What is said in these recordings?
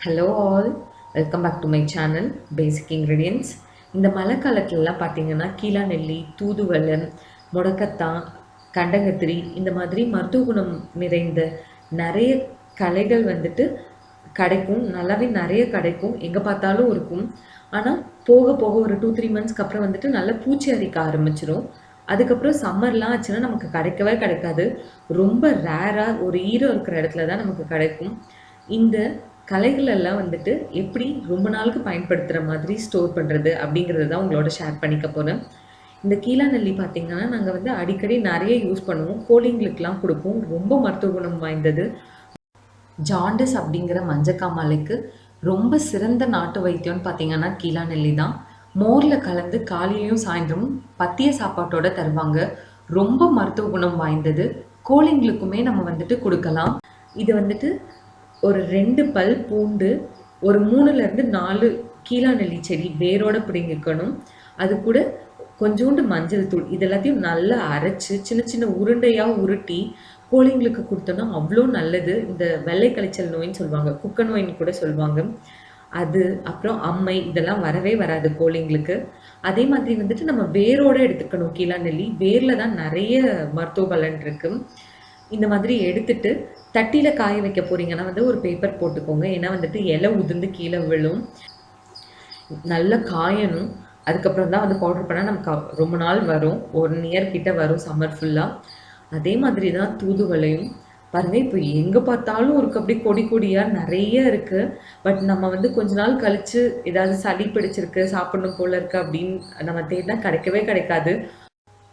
Hello all welcome back to my channel basic ingredients இந்த மழை காலத்துலலாம் பார்த்தீங்கன்னா கீழா நெல்லி தூதுவளம் முடக்கத்தான் கண்டங்கத்திரி இந்த மாதிரி மருத்துவ குணம் நிறைந்த நிறைய கலைகள் வந்துட்டு கிடைக்கும். நல்லாவே நிறைய கிடைக்கும். எங்கே பார்த்தாலும் இருக்கும். ஆனால் போக போக ஒரு டூ த்ரீ மந்த்ஸ்க்கு அப்புறம் வந்துட்டு நல்லா பூச்சி அரிக்க ஆரம்பிச்சிடும் அதுக்கப்புறம் சம்மர்லாம் ஆச்சுன்னா நமக்கு கிடைக்கவே கிடைக்காது. ரொம்ப ரேராக ஒரு ஈரம் இருக்கிற இடத்துல தான் நமக்கு கிடைக்கும். இந்த கலைகள் எல்லாம் வந்துட்டு எப்படி ரொம்ப நாளுக்கு பயன்படுத்துகிற மாதிரி ஸ்டோர் பண்ணுறது அப்படிங்கிறது தான் உங்களோட ஷேர் பண்ணிக்க போகிறேன் இந்த கீழாநெல்லி பார்த்திங்கன்னா நாங்கள் வந்து அடிக்கடி நிறைய யூஸ் பண்ணுவோம். கோழிங்களுக்கெலாம் கொடுப்போம். ரொம்ப மருத்துவ குணம் வாய்ந்தது. ஜாண்டஸ் அப்படிங்கிற மஞ்சக்காமலைக்கு ரொம்ப சிறந்த நாட்டு வைத்தியம்னு பார்த்தீங்கன்னா கீழாநெல்லி தான். மோரில் கலந்து காலையிலையும் சாயந்தரமும் பத்திய சாப்பாட்டோட தருவாங்க. ரொம்ப மருத்துவ குணம் வாய்ந்தது. கோழிங்களுக்குமே நம்ம வந்துட்டு கொடுக்கலாம். இது வந்துட்டு ஒரு ரெண்டு பல் பூண்டு ஒரு மூணுலேருந்து நாலு கீழா நெல்லி செடி வேரோட பிடிங்கிக்கணும் அது கூட கொஞ்சோண்டு மஞ்சள் தூள் இது எல்லாத்தையும் நல்லா அரைச்சி சின்ன சின்ன உருண்டையாக உருட்டி கோழிங்களுக்கு கொடுத்தோன்னா அவ்வளோ நல்லது. இந்த வெள்ளை கழிச்சல் நோயின்னு சொல்லுவாங்க குக்க நோயின்னு கூட சொல்லுவாங்க. அது அப்புறம் அம்மை இதெல்லாம் வரவே வராது கோழிங்களுக்கு. அதே மாதிரி வந்துட்டு நம்ம வேரோட எடுத்துக்கணும் கீழா நெல்லி. வேரில் தான் நிறைய மருத்துவ பலன் இருக்குது இந்த மாதிரி எடுத்துட்டு தட்டியில் காய வைக்க போறீங்கன்னா வந்து ஒரு பேப்பர் போட்டுக்கோங்க. ஏன்னா வந்துட்டு இலை உதிர்ந்து கீழே விழும். நல்லா காயணும். அதுக்கப்புறம் தான் வந்து பவுடர் பண்ணால் நமக்கு ரொம்ப நாள் வரும். ஒன் இயர் கிட்ட வரும் சம்மர் ஃபுல்லாக அதே மாதிரி தான் தூதுவளையும். பாருங்கள் இப்போ எங்கே பார்த்தாலும் இருக்கு. அப்படியே கொடி கொடியாக நிறைய இருக்குது பட் நம்ம வந்து கொஞ்ச நாள் கழிச்சு ஏதாவது சளி பிடிச்சிருக்கு சாப்பிடணும் போல இருக்கு அப்படின்னு நம்ம தேடினா கிடைக்கவே கிடைக்காது.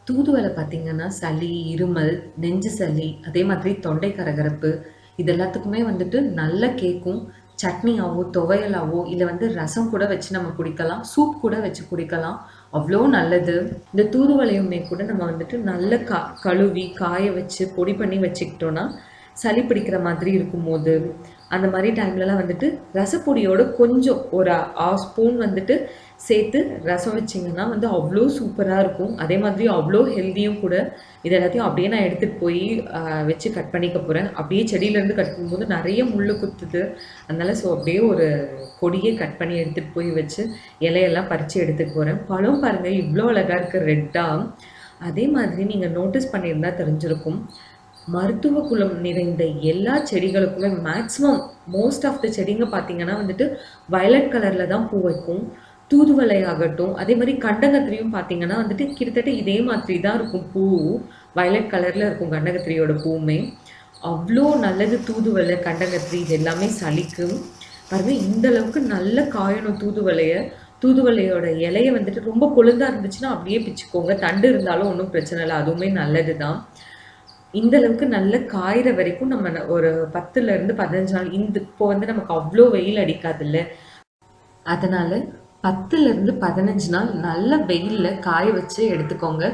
தூதுவளை பார்த்தீங்கன்னா சளி இருமல் நெஞ்சு சளி அதே மாதிரி தொண்டை கரகரப்பு இது எல்லாத்துக்குமே வந்துட்டு நல்ல கேட்கும் சட்னியாவோ துவையலாவோ இல்லை வந்து ரசம் கூட வச்சு நம்ம குடிக்கலாம் சூப் கூட வச்சு குடிக்கலாம். அவ்வளோ நல்லது. இந்த தூதுவளையுமே கூட நம்ம வந்துட்டு நல்ல கா கழுவி காய வச்சு பொடி பண்ணி வச்சுக்கிட்டோன்னா சளி பிடிக்கிற மாதிரி இருக்கும்போது அந்த மாதிரி டைம்லலாம் வந்துட்டு ரசப்பொடியோட கொஞ்சம் ஒரு ஆஃப் ஸ்பூன் வந்துட்டு சேர்த்து ரசம் வச்சிங்கன்னா வந்து அவ்வளோ சூப்பராக இருக்கும். அதே மாதிரி அவ்வளோ ஹெல்த்தியும் கூட இது எல்லாத்தையும் அப்படியே நான் எடுத்துகிட்டு போய் வச்சு கட் பண்ணிக்க போகிறேன் அப்படியே செடியிலேருந்து கட் பண்ணும்போது நிறைய முள் குத்துது. அதனால் ஸோ அப்படியே ஒரு கொடியே கட் பண்ணி எடுத்துகிட்டு போய் வச்சு இலையெல்லாம் பறித்து எடுத்துகிட்டு போகிறேன் பழம் பாருங்கள் இவ்வளோ அழகாக இருக்குது ரெட்டாக அதே மாதிரி நீங்கள் நோட்டீஸ் பண்ணியிருந்தா தெரிஞ்சிருக்கும். மருத்துவ குலம் நிறைந்த எல்லா செடிகளுக்குமே மேக்ஸிமம் மோஸ்ட் ஆஃப் த செடிங்க பார்த்தீங்கன்னா வந்துட்டு வயலட் கலரில் தான் பூ வைக்கும். தூதுவளை ஆகட்டும் அதே மாதிரி கண்டங்கத்திரியும் பார்த்தீங்கன்னா வந்துட்டு கிட்டத்தட்ட இதே மாதிரி தான் இருக்கும். பூ வயலட் கலரில் இருக்கும் கண்டங்கத்திரியோட பூவுமே. அவ்வளோ நல்லது தூதுவளை கண்டங்கத்திரி இது எல்லாமே சளிக்கும். பாருங்கள் இந்த அளவுக்கு நல்ல காயணும் தூதுவலையை தூதுவளையோட இலையை வந்துட்டு ரொம்ப கொழுந்தா இருந்துச்சுன்னா அப்படியே பிச்சுக்கோங்க. தண்டு இருந்தாலும் ஒன்றும் பிரச்சனை இல்லை அதுவுமே நல்லது தான் இந்த அளவுக்கு நல்ல காயிற வரைக்கும் நம்ம ந- ஒரு பத்துல இருந்து பதினஞ்சு நாள் இந்த இப்போ வந்து நமக்கு அவ்வளோ வெயில் அடிக்காதுல்ல. அதனால பத்துலேருந்து பதினஞ்சு நாள் நல்ல வெயிலில் காய வச்சு எடுத்துக்கோங்க.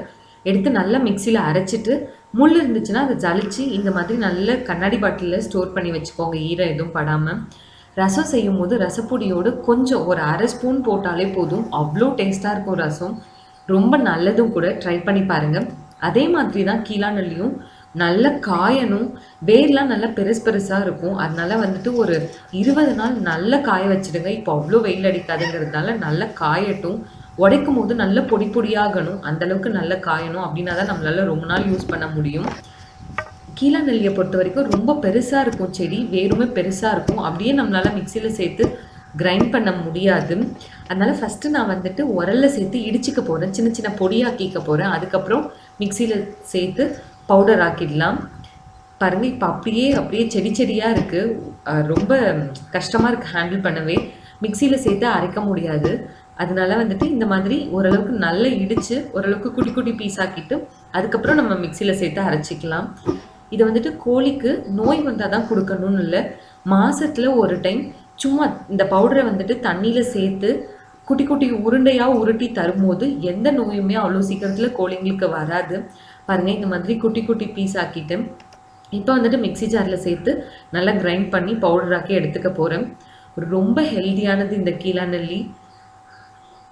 எடுத்து நல்லா மிக்சியில் அரைச்சிட்டு முள் இருந்துச்சுன்னா அதை ஜலிச்சு இந்த மாதிரி நல்ல கண்ணாடி பாட்டிலில் ஸ்டோர் பண்ணி வச்சுக்கோங்க. ஈரம் எதுவும் படாமல் ரசம் செய்யும் போது ரசப்பொடியோடு கொஞ்சம் ஒரு அரை ஸ்பூன் போட்டாலே போதும். அவ்வளோ டேஸ்ட்டாக இருக்கும் ரசம். ரொம்ப நல்லதும் கூட. ட்ரை பண்ணி பாருங்க. அதே மாதிரி தான் கீழாநல்லியும் நல்ல காயணும் வேர்லாம் நல்லா பெருசு பெருசாக இருக்கும். அதனால வந்துட்டு ஒரு இருபது நாள் நல்லா காய வச்சுடுங்க. இப்போ அவ்வளோ வெயில் அடிக்காதுங்கிறதுனால நல்லா காயட்டும். உடைக்கும் போது நல்ல பொடி பொடியாகணும். அந்த அளவுக்கு நல்லா காயணும் அப்படின்னா தான் நம்மளால ரொம்ப நாள் யூஸ் பண்ண முடியும். கீழா நெல்லியை பொறுத்த வரைக்கும் ரொம்ப பெருசாக இருக்கும் செடி. வேருமே பெருசாக இருக்கும். அப்படியே நம்மளால் மிக்சியில் சேர்த்து கிரைண்ட் பண்ண முடியாது. அதனால் ஃபஸ்ட்டு நான் வந்துட்டு உரலில் சேர்த்து இடிச்சிக்க போகிறேன் சின்ன சின்ன பொடியாக்கிக்க போகிறேன் அதுக்கப்புறம் மிக்சியில் சேர்த்து பவுடர் ஆக்கிடலாம். பாருங்கள் இப்போ அப்படியே அப்படியே செடி செடியாக இருக்குது ரொம்ப கஷ்டமாக இருக்குது ஹேண்டில் பண்ணவே. மிக்சியில் சேர்த்து அரைக்க முடியாது. அதனால வந்துட்டு இந்த மாதிரி ஓரளவுக்கு நல்லா இடித்து ஓரளவுக்கு குட்டி குட்டி பீஸ் ஆக்கிட்டு அதுக்கப்புறம் நம்ம மிக்சியில் சேர்த்து அரைச்சிக்கலாம். இதை வந்துட்டு கோழிக்கு நோய் வந்தால் தான் கொடுக்கணும்னு இல்லை. மாசத்துல ஒரு டைம் சும்மா இந்த பவுடரை வந்துட்டு தண்ணியில் சேர்த்து குட்டி குட்டி உருண்டையாக உருட்டி தரும்போது எந்த நோயுமே அவ்வளோ சீக்கிரத்தில் கோழிங்களுக்கு வராது. பாருங்கள் இந்த மாதிரி குட்டி குட்டி பீஸ் ஆக்கிட்டு இப்போ வந்துட்டு மிக்ஸி ஜாரில் சேர்த்து நல்லா கிரைண்ட் பண்ணி பவுடராக்கி எடுத்துக்க போகிறேன் ரொம்ப ஹெல்தியானது இந்த கீழா நெல்லி.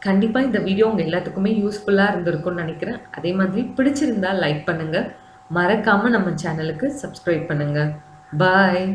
கண்டிப்பாக இந்த வீடியோ உங்கள் எல்லாத்துக்குமே யூஸ்ஃபுல்லாக இருந்திருக்கும்னு நினைக்கிறேன். அதே மாதிரி பிடிச்சிருந்தா லைக் பண்ணுங்கள் மறக்காமல் நம்ம சேனலுக்கு சப்ஸ்கிரைப் பண்ணுங்கள் பாய்